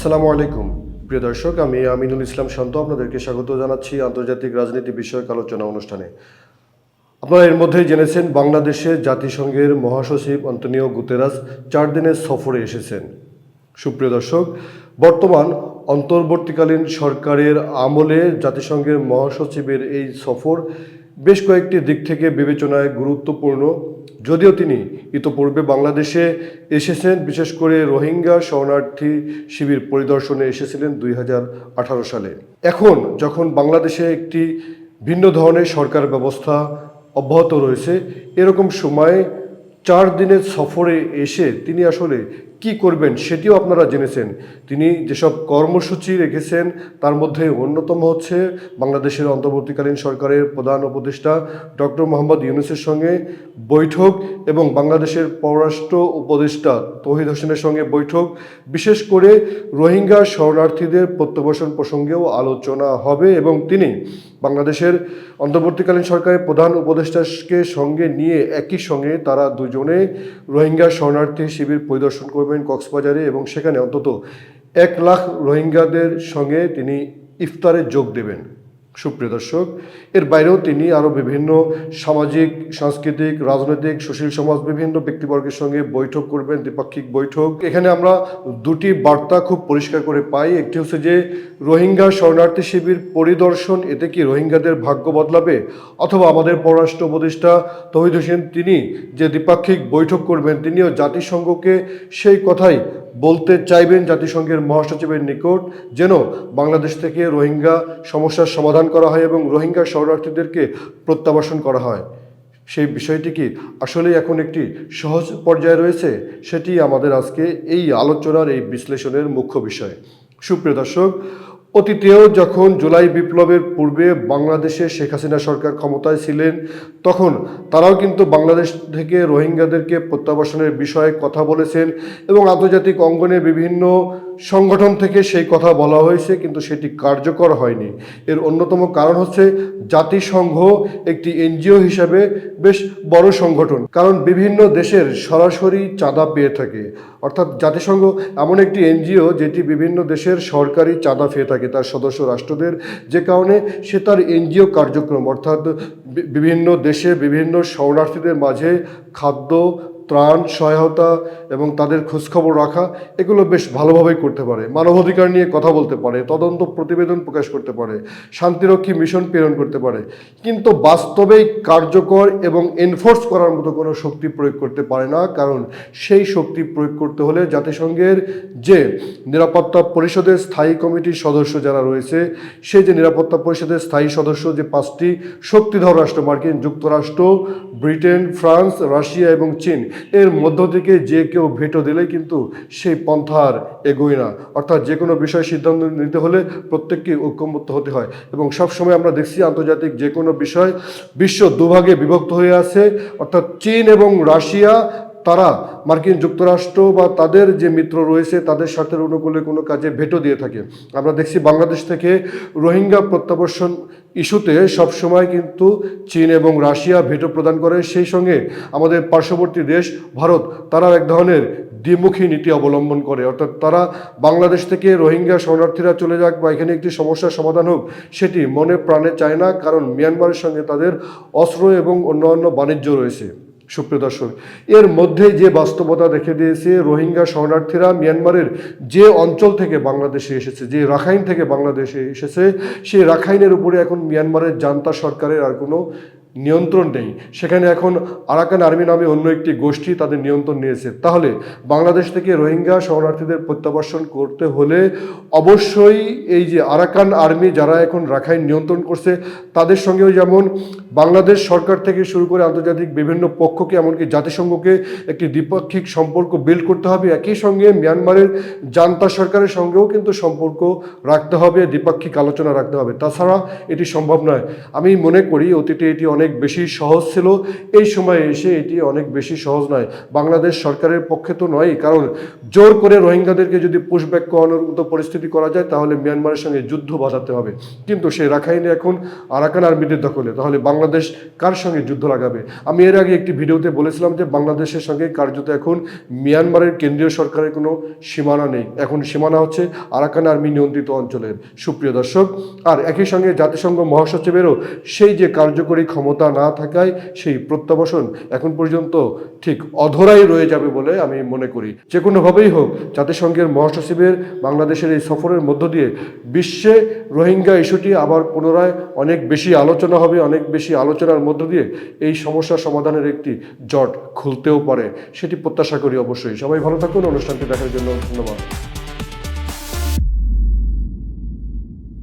আসসালামু আলাইকুম। প্রিয় দর্শক, আমি আমিনুল ইসলাম শান্ত, আপনাদেরকে স্বাগত জানাচ্ছি আন্তর্জাতিক রাজনীতি বিষয়ক আলোচনা অনুষ্ঠানে। আপনারা এর মধ্যেই জেনেছেন, বাংলাদেশে জাতিসংঘের মহাসচিব অন্তনিও গুতেরাস চার দিনের সফরে এসেছেন। সুপ্রিয় দর্শক, বর্তমান অন্তর্বর্তীকালীন সরকারের আমলে জাতিসংঘের মহাসচিবের এই সফর বেশ কয়েকটি দিক থেকে বিবেচনায় গুরুত্বপূর্ণ। যদিও তিনি ইতোপূর্বে বাংলাদেশে এসেছেন, বিশেষ করে রোহিঙ্গা শরণার্থী শিবির পরিদর্শনে এসেছিলেন দুই হাজার আঠারো সালে। এখন যখন বাংলাদেশে একটি ভিন্ন ধরনের সরকার ব্যবস্থা অব্যাহত রয়েছে, এরকম সময়ে চার দিনের সফরে এসে তিনি আসলে কি করবেন সেটিও আপনারা জেনেছেন। তিনি যেসব কর্মসূচি রেখেছেন, তার মধ্যে অন্যতম হচ্ছে বাংলাদেশের অন্তর্বর্তীকালীন সরকারের প্রধান উপদেষ্টা ডক্টর মোহাম্মদ ইউনুসের সঙ্গে বৈঠক এবং বাংলাদেশের পররাষ্ট্র উপদেষ্টা তহিদ হোসেনের সঙ্গে বৈঠক। বিশেষ করে রোহিঙ্গা শরণার্থীদের প্রত্যাবাসন প্রসঙ্গেও আলোচনা হবে এবং তিনি বাংলাদেশের অন্তর্বর্তীকালীন সরকারের প্রধান উপদেষ্টাকে সঙ্গে নিয়ে একই সঙ্গে তারা দুজনে রোহিঙ্গা শরণার্থী শিবির পরিদর্শন করবেন কক্সবাজারে এবং সেখানে অন্তত এক লাখ রোহিঙ্গাদের সঙ্গে তিনি ইফতারে যোগ দেবেন। সুপ্রিয় দর্শক, এর বাইরেও তিনি আরও বিভিন্ন সামাজিক, সাংস্কৃতিক, রাজনৈতিক, সুশীল সমাজ, বিভিন্ন ব্যক্তিবর্গের সঙ্গে বৈঠক করবেন, দ্বিপাক্ষিক বৈঠক। এখানে আমরা দুটি বার্তা খুব পরিষ্কার করে পাই। একটি হচ্ছে যে, রোহিঙ্গা শরণার্থী শিবির পরিদর্শন, এতে কি রোহিঙ্গাদের ভাগ্য বদলাবে? অথবা আমাদের পররাষ্ট্র উপদেষ্টা তহিদ হোসেন, তিনি যে দ্বিপাক্ষিক বৈঠক করবেন, তিনিও জাতিসংঘকে সেই কথাই বলতে চাইবেন জাতিসংঘের মহাসচিবের নিকট যেন বাংলাদেশ থেকে রোহিঙ্গা সমস্যার সমাধান করা হয় এবং রোহিঙ্গা শরণার্থীদেরকে প্রত্যাবাসন করা হয়। সেই বিষয়টি কি আসলেই এখন একটি সহজ পর্যায়ে রয়েছে? সেটি আমাদের আজকে এই আলোচনার, এই বিশ্লেষণের মুখ্য বিষয়। সুপ্রিয় দর্শক অতীতেও যখন জুলাই বিপ্লবের পূর্বে বাংলাদেশে শেখ হাসিনা সরকার ক্ষমতায় ছিলেন, তখন তারাও কিন্তু বাংলাদেশ থেকে রোহিঙ্গাদেরকে প্রত্যাবাসনের বিষয়ে কথা বলেছেন এবং আন্তর্জাতিক অঙ্গনে বিভিন্ন সংগঠন থেকে সেই কথা বলা হয়েছে, কিন্তু সেটি কার্যকর হয়নি। এর অন্যতম কারণ হচ্ছে জাতিসংঘ একটি এনজিও হিসাবে বেশ বড় সংগঠন, কারণ বিভিন্ন দেশের সরাসরি চাঁদা পেয়ে থাকে। অর্থাৎ জাতিসংঘ এমন একটি এনজিও যেটি বিভিন্ন দেশের সরকারি চাঁদা পেয়ে থাকে, তার সদস্য রাষ্ট্রদের যে কারণে সে তার এনজিও কার্যক্রম, অর্থাৎ বিভিন্ন দেশে বিভিন্ন শরণার্থীদের মাঝে খাদ্য ত্রাণ, সহায়তা এবং তাদের খোঁজখবর রাখা, এগুলো বেশ ভালোভাবেই করতে পারে। মানবাধিকার নিয়ে কথা বলতে পারে, তদন্ত প্রতিবেদন প্রকাশ করতে পারে, শান্তিরক্ষী মিশন প্রেরণ করতে পারে। কিন্তু বাস্তবেই কার্যকর এবং এনফোর্স করার মতো কোনো শক্তি প্রয়োগ করতে পারে না, কারণ সেই শক্তি প্রয়োগ করতে হলে জাতিসংঘের যে নিরাপত্তা পরিষদের স্থায়ী কমিটির সদস্য যারা রয়েছে সেই যে নিরাপত্তা পরিষদের স্থায়ী সদস্য যে পাঁচটি শক্তিধর রাষ্ট্র, মার্কিন যুক্তরাষ্ট্র, ব্রিটেন, ফ্রান্স, রাশিয়া এবং চীন এর মধ্য থেকে যে কেউ ভেটো দিলে কিন্তু সেই পন্থার এগোয় না। অর্থাৎ যে কোনো বিষয় সিদ্ধান্ত নিতে হলে প্রত্যেককে ঐক্যমত্য হতে হয় এবং সবসময় আমরা দেখছি আন্তর্জাতিক যে কোনো বিষয় বিশ্ব দুভাগে বিভক্ত হয়ে আছে। অর্থাৎ চীন এবং রাশিয়া তারা মার্কিন যুক্তরাষ্ট্র বা তাদের যে মিত্র রয়েছে, তাদের স্বার্থের অনুকূলে কোনো কাজে ভেটো দিয়ে থাকে। আমরা দেখছি বাংলাদেশ থেকে রোহিঙ্গা প্রত্যাবর্ষণ ইস্যুতে সবসময় কিন্তু চীন এবং রাশিয়া ভেটো প্রদান করে। সেই সঙ্গে আমাদের পার্শ্ববর্তী দেশ ভারত তারা এক ধরনের দ্বিমুখী নীতি অবলম্বন করে। অর্থাৎ তারা বাংলাদেশ থেকে রোহিঙ্গা শরণার্থীরা চলে যাক বা এখানে একটি সমস্যার সমাধান হোক, সেটি মনে প্রাণে চায় না, কারণ মিয়ানমারের সঙ্গে তাদের অস্ত্র এবং অন্যান্য বাণিজ্য রয়েছে। সুপ্রিয় দর্শক, এর মধ্যে যে বাস্তবতা দেখে দিয়েছে রোহিঙ্গা শরণার্থীরা মিয়ানমারের যে অঞ্চল থেকে বাংলাদেশে এসেছে, যে রাখাইন থেকে বাংলাদেশে এসেছে, সেই রাখাইনের উপরে এখন মিয়ানমারের জান্তা সরকারের আর কোনো নিয়ন্ত্রণ নেই। সেখানে এখন আরাকান আর্মি নামে অন্য একটি গোষ্ঠী তাদের নিয়ন্ত্রণ নিয়েছে। তাহলে বাংলাদেশ থেকে রোহিঙ্গা শরণার্থীদের প্রত্যাবর্ষণ করতে হলে অবশ্যই এই যে আরাকান আর্মি যারা এখন রাখাইন নিয়ন্ত্রণ করছে, তাদের সঙ্গেও যেমন বাংলাদেশ সরকার থেকে শুরু করে আন্তর্জাতিক বিভিন্ন পক্ষকে, এমনকি জাতিসংঘকে একটি দ্বিপাক্ষিক সম্পর্ক বিল্ড করতে হবে। একই সঙ্গে মিয়ানমারের জান্তা সরকারের সঙ্গেও কিন্তু সম্পর্ক রাখতে হবে, দ্বিপাক্ষিক আলোচনা রাখতে হবে। তাছাড়া এটি সম্ভব নয়। আমি মনে করি অতীতে এটি অনেক অনেক বেশি সহজ ছিল। এই সময়ে এসে এটি অনেক বেশি সহজ নয়। বাংলাদেশ সরকারের পক্ষে তো নয় কারণ জোর করে রোহিঙ্গাদেরকে যদি পুশব্যাক করানোর মতো পরিস্থিতি করা যায়, তাহলে মিয়ানমারের সঙ্গে যুদ্ধ বাঁধাতে হবে। কিন্তু সেই রাখাইনে এখন আরাকান আর্মিদের দখলে। তাহলে বাংলাদেশ কার সঙ্গে যুদ্ধ লাগাবে? আমি এর আগে একটি ভিডিওতে বলেছিলাম যে বাংলাদেশের সঙ্গে কার্যত এখন মিয়ানমারের কেন্দ্রীয় সরকারের কোনো সীমানা নেই। এখন সীমানা হচ্ছে আরাকান আর্মি নিয়ন্ত্রিত অঞ্চলের। সুপ্রিয় দর্শক, আর একই সঙ্গে জাতিসংঘ মহাসচিবেরও সেই যে কার্যকরী ক্ষমতা না থাকায় সেই প্রত্যাবাসন এখন পর্যন্ত ঠিক অধরাই রয়ে যাবে বলে আমি মনে করি। যে কোনোভাবেই হোক, জাতিসংঘের মহাসচিবের বাংলাদেশের এই সফরের মধ্য দিয়ে বিশ্বে রোহিঙ্গা ইস্যুটি আবার পুনরায় অনেক বেশি আলোচনা হবে, অনেক বেশি আলোচনার মধ্য দিয়ে এই সমস্যার সমাধানের একটি জট খুলতেও পারে, সেটি প্রত্যাশা করি অবশ্যই। সবাই ভালো থাকুন, অনুষ্ঠানটি দেখার জন্য ধন্যবাদ।